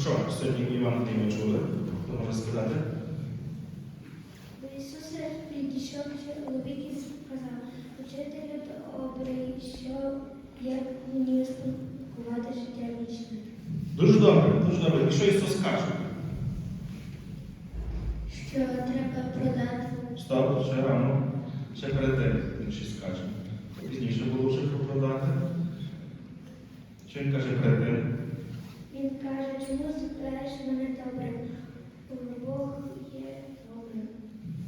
що сьогодні Євангелії ми чули? Хто може сказати? До Ісуса підійшов чоловік і сказав, учителю добрий, що як мені спілкувати життя вічне. Дуже добре, дуже добре. І що Ісус каже? Що треба продати Стоп, ще рано. Ще перед тим він щось скаже. Пізніше було вже про продати. Що він каже перед тим? Він каже, чому збираєш мене добре? Бог є добрим.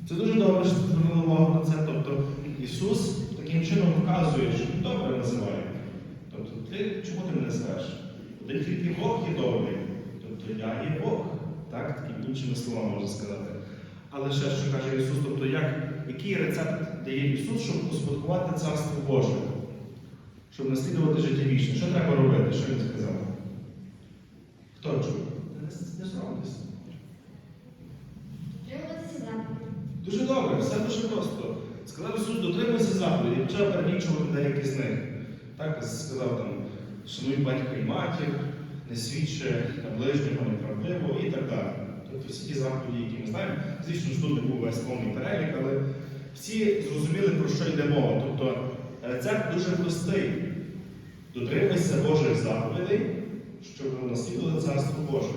Це дуже добре, що звернули увагу на це. Тобто Ісус таким чином вказує, що Він добре називає. Тобто, ти чому ти мене звеш? Один тільки Бог є добрий. Тобто я є Бог. Так? Такими іншими словами можна сказати. Але ще що каже Ісус, тобто як, який рецепт дає Ісус, щоб успадкувати Царство Боже, щоб наслідувати життя вічне. Що треба робити? Що він сказав? Хто чув? Не, соромтеся. Дотримуватися заповідей. Дуже добре, все дуже просто. Сказав Ісус, дотримуйся заповіді, почав перелічувати деякі з них. Так сказав там, шануй батька і матір, не свідчи на ближнього неправдиво і так далі. Тобто всі ті заповіді, які ми знаємо, звісно ж тут не був весь повний перелік, але всі зрозуміли, про що йде мова. Тобто рецепт дуже простий. Дотримайся Божих заповідей, щоб наслідувати Царство Боже.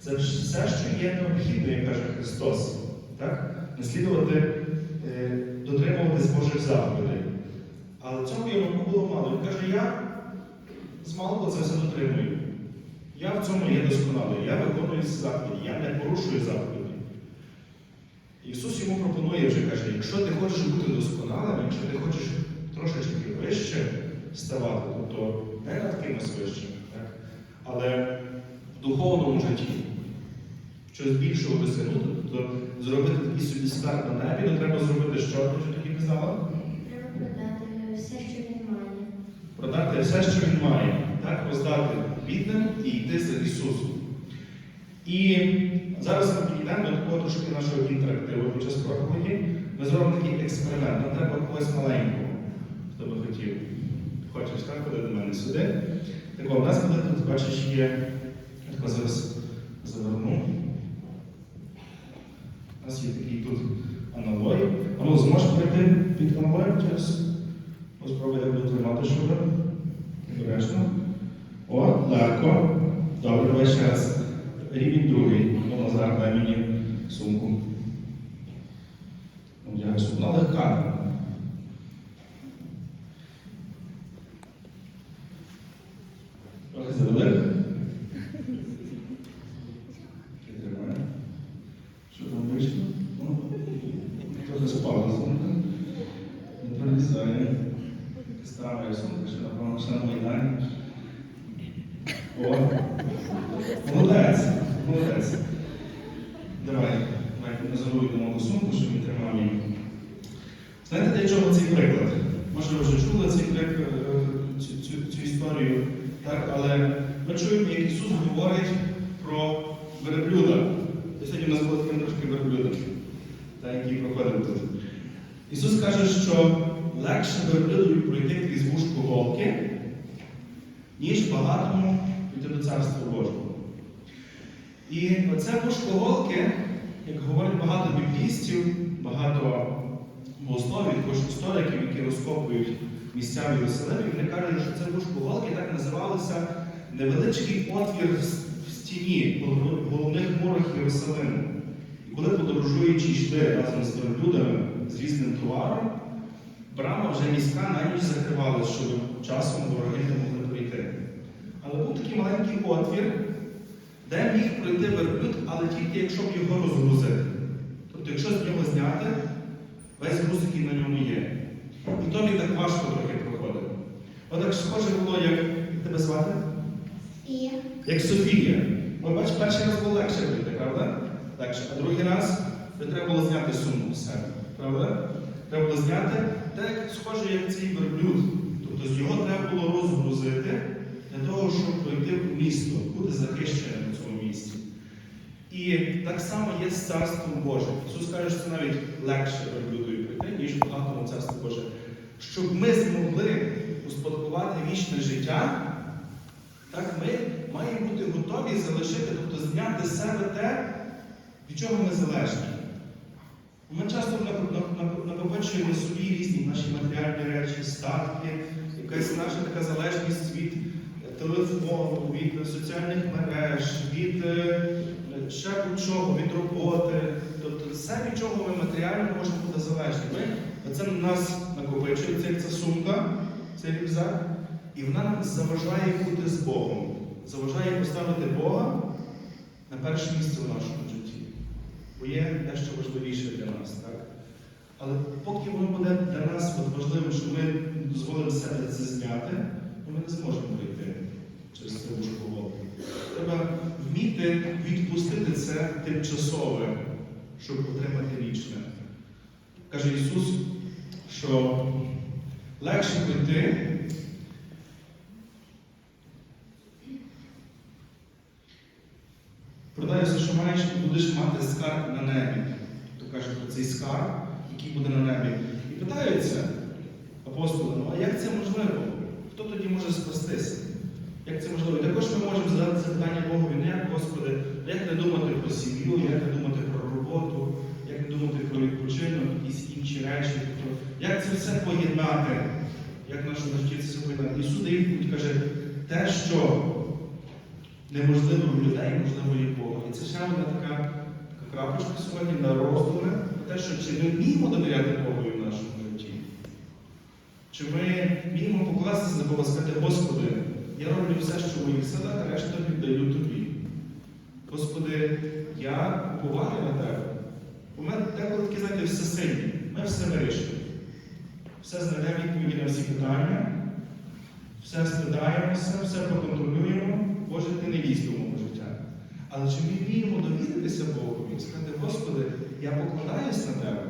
Це все, що є необхідно, як каже Христос. Так? Наслідувати, е, дотримуватись Божих заповідей. Але цього йому було мало. Він каже, я змалку це все дотримую. Я в цьому є досконалий, я виконую заповіді, я не порушую заповіді. Ісус йому пропонує вже каже, якщо ти хочеш бути досконалим, якщо ти хочеш трошечки вище ставати, тобто не над кимось вище, так? Але в духовному житті щось більшого досягнути, тобто зробити такий собі старт на небі, то треба зробити що, ти тоді казала? Треба продати все, що він має. Продати все, що він має, так? роздати бідним і йти за Ісусом. І зараз ми підійдемо до такого трошки нашого інтерактиву під час проповіді. Ми зробимо такий експеримент. Нам треба когось маленького, хто би хотів. Хочеш, так, ходи до мене сюди. Так, у нас буде тут, бачиш, є. Я зараз заверну. У нас є такий тут аналой. А ну, зможеш пройти під аналоєм через. Ось спробуй як буде тримати шуби. О, легко. Добре, ще раз. Рівень другий. Ну, Назар, дай мені сумку. Одягай сумку. Вона легка. Трохи завелик. Тримай. Що там вийшло? Ну, Трохи спала сумка. Не пролізає. Стара сумка, що напевно ще на Майдані. О, молодець, молодець. Давай, давай назовуємо до сумку, щоб він тримав її. Знаєте, для чого цей приклад? Може, вже чули цей приклад, е, цю, цю, цю історію, так? але ми чуємо, як Ісус говорить про верблюда. Сьогодні у нас було трошки верблюда, та, який проходив тут. Ісус каже, що легше верблюдові пройти крізь вушку голки, ніж багатому піти до Царства Божого. І оце вушко голки, як говорять багато біблістів, багато богословів, також істориків, які розкопують місця в Єрусалимі, вони кажуть, що це вушко голки так називалося невеличкий отвір в стіні головних мурах Єрусалиму. Коли йшли разом з верблюдами з різним товаром, брама вже міська на ніч закривалась, щоб часом вороги не могли прийти. Але був такий маленький отвір, де міг пройти верблюд, але тільки якщо б його розгрузити. Тобто, якщо з нього зняти, весь груз, який на ньому є. І то він так важко трохи проходив. Отак схоже було, як тебе звати? І Як Софія. Бач, перший раз було легше пройти, правда? Легше. А другий раз би треба було зняти сумку з себе, правда? Треба було зняти, так схоже, як цей верблюд. Тобто його треба було розгрузити для того, щоб пройти в місто, бути захищеним на цьому місці. І так само є з Царством Божим. Ісус каже, що це навіть легше верблюдою пройти, ніж багатому Царству Боже. Щоб ми змогли успадкувати вічне життя, так ми маємо бути готові залишити, тобто зняти з себе те, від чого ми залежні. Ми часто нак- нак- нак- накопичуємо собі різні наші матеріальні речі, статки, якась наша така залежність від телефону, від соціальних мереж, від е, ще будь-чого, від роботи. Тобто все, від чого ми матеріально можемо бути залежні. Ми, оце на нас накопичується, як ця сумка, цей рюкзак, і вона нам заважає бути з Богом, заважає поставити Бога на перше місце в нашому житті. Бо є дещо важливіше для нас, так? Але поки воно буде для нас от важливим, що ми дозволимо себе це зняти, то ми не зможемо пройти через це вушково. Треба вміти відпустити це тимчасове, щоб отримати вічне. Каже Ісус, що легше пройти. Продай що маєш, будеш мати скарб на небі. То каже про цей скарб, який буде на небі. І питаються апостоли, ну а як це можливо? Хто тоді може спастися? Як це можливо? І також ми можемо задати запитання Богові, не як Господи, як не думати про сім'ю, як не думати про роботу, як не думати про відпочинок, якісь інші речі. Як це все поєднати? Як нашому житті це поєднати? Ісус відповідь каже, те, що неможливо людей, можливо і Бога. І це ще одна така, крапочка сьогодні на роздуми про те, що чи ми вміємо довіряти Богу в нашому житті? Чи ми вміємо покластися на Бога, сказати, Господи, я роблю все, що в моїх силах, решта віддаю Тобі. Господи, я уповаю на Тебе. У мене деколи такі, знаєте, все сильні. Ми все вирішуємо. Все знайдемо відповіді на всі питання, все стидаємося, все проконтролюємо. Боже, ти не лізь до мого життя. Але чи ми вміємо довіритися Богу і сказати, Господи, я покладаюсь на Тебе.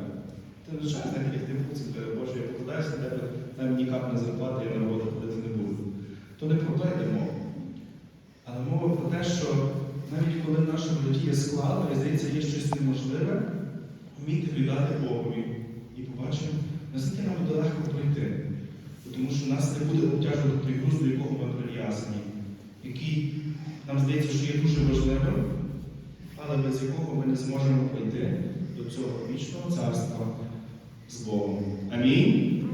Ти не знаєш, як ти буцім, Боже, я покладаюсь на Тебе, дай мені капне зарплати, я на роботу ходити не буду. То не про те йде мова. Але мова про те, що навіть коли в нашому житті є складно, і здається, є щось неможливе, вміти віддати Богові. І побачимо, наскільки нам буде легко пройти. Тому що нас не буде обтяжувати той груз, до якого ми прив'язані, який нам здається, що є дуже важливим, але без якого ми не зможемо прийти до цього вічного царства з Богом. Амінь.